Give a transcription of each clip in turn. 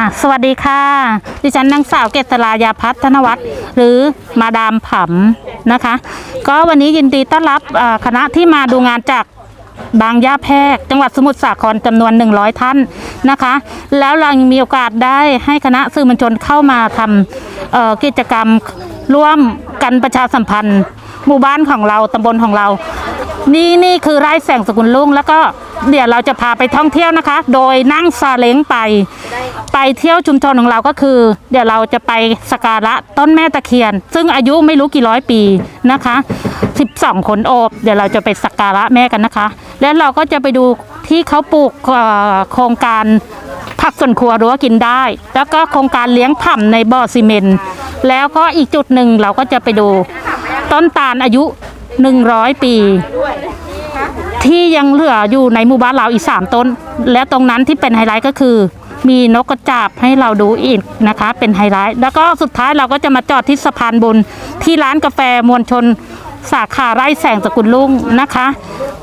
อะสวัสดีค่ะ ดิฉันนางสาวเกษรายาพัฒนวัฒน์หรือมาดามผำนะคะ ก็วันนี้ยินดีต้อนรับคณะที่มาดูงานจากบางย่าแพรกจังหวัดสมุทรสาครจำนวน 100 ท่านนะคะ แล้วเรายังมีโอกาสได้ให้คณะสื่อมวลชนเข้ามาทำกิจกรรมร่วมกันประชาสัมพันธ์ หมู่บ้านของเราตำบลของเรา นี่นี่คือไร่แสงสกุลลุงแล้วก็ เดี๋ยวเราจะพาไปท่องเที่ยวนะคะ โดยนั่งซาเล้งไป ไปเที่ยวชุมชนของเราก็คือ เดี๋ยวเราจะไปสกการะต้นแม่ตะเคียน ซึ่งอายุไม่รู้กี่ร้อยปีนะคะ 12 คนโอบ เดี๋ยวเราจะไปสักการะแม่กันนะคะ แล้วเราก็จะไปดูที่เขาปลูกเอ่อโครงการผักสวนครัวรั้วกินได้ แล้วก็โครงการเลี้ยงผ่ำในบ่อซีเมนต์แล้วก็อีกจุดหนึ่งเราก็จะไปดูต้นตาลอายุ 100 ปี ที่ยังเหลืออยู่ในหมู่บ้านเราอีกสามต้น และตรงนั้นที่เป็นไฮไลท์ก็คือ มีนกกระจาบให้เราดูอีกนะคะ เป็นไฮไลท์แล้วก็สุดท้ายเราก็จะมาจอดที่สะพานบุญที่ร้านกาแฟมวลชนสาขาไร่แสงสกุลลุ่งนะคะ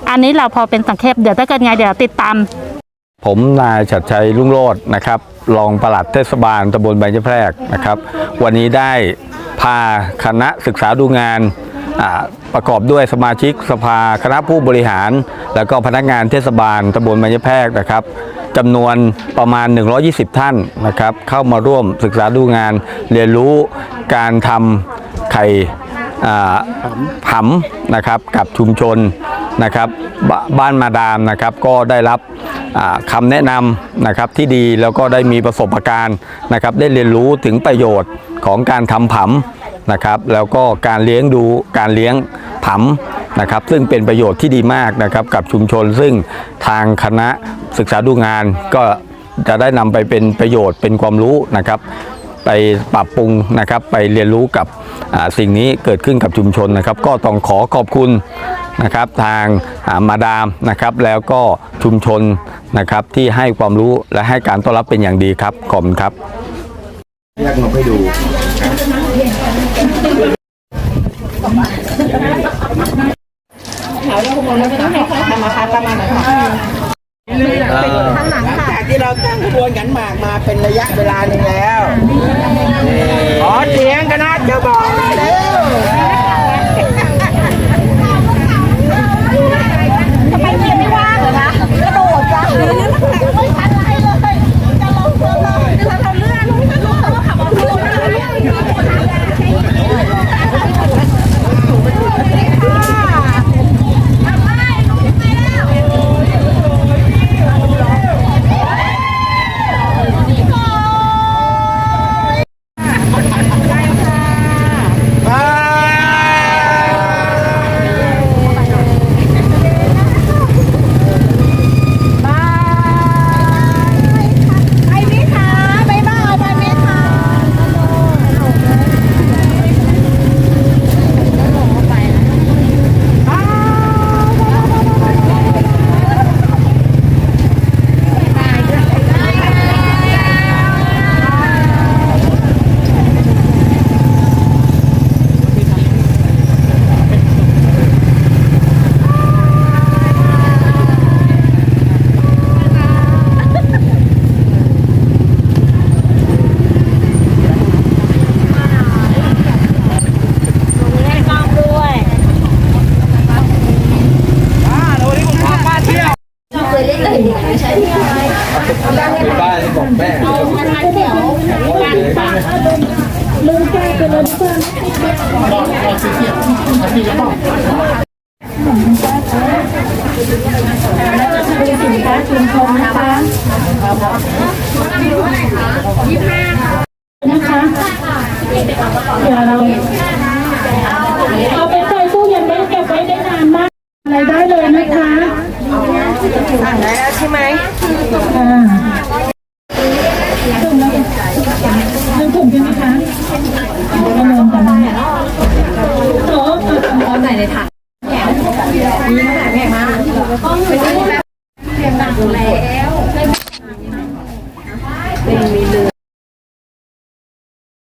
อันนี้เราพอเป็นสังเขปเดี๋ยวถ้าเกิดไงเดี๋ยวติดตาม ผมนายชัดชัยรุ่งโรจน์นะครับรองปลัดเทศบาลตำบลใบยะแพรกนะครับ วันนี้ได้พาคณะศึกษาดูงาน ประกอบด้วยสมาชิกสภาคณะผู้บริหาร แล้วก็พนักงานเทศบาลตำบลใบยแพกนะครับจำนวนประมาณ 120 ท่านนะครับ เข้ามาร่วมศึกษาดูงานเรียนรู้การทำไข่อ่าผำนะครับกับชุมชนนะครับบบ้านมาดามนะครับก็ได้รับคำแนะนำนะครับที่ดีแล้วก็ได้มีประสบการณ์นะครับได้เรียนรู้ถึงประโยชน์ของการทำผำ นะครับแล้วก็การเลี้ยงดูการเลี้ยงผำนะครับซึ่งเป็นประโยชน์ที่ดีมากนะครับกับชุมชน ซึ่งทางคณะศึกษาดูงานก็จะได้นำไปเป็นประโยชน์เป็นความรู้นะครับไปปรับปรุงนะครับไปเรียนรู้กับสิ่งนี้เกิดขึ้นกับชุมชนนะครับ ก็ต้องขอขอบคุณนะครับทางมาดามนะครับแล้วก็ชุมชนนะครับที่ให้ความรู้และให้การต้อนรับเป็นอย่างดีครับขอบคุณครับ แยกนกให้ดูจากที่เราตั้งขบวนกันหมากมาเป็นระยะเวลาหนึ่งแล้วขอเสียงกันนะเดี๋ยวบอกเร็ว ทำไมเมียไม่ว่างเหรอคะกระโดดจ้ะไม่ทันไรเลยจะลงเรือเลยจะทำเรื่องลูกเขาขับออกเรือไปมิคะไปบ้าไปมิคะ ลุงแก้ไปเลยทุกคนเป็นสินค้าชุมชนนะคะนะคะเดี๋ยวเราเอาไปใส่ตู้เย็นไว้เก็บไว้ได้นานมากอะไรได้เลยนะคะสั่งได้แล้วใช่ไหมอ่า ดูแล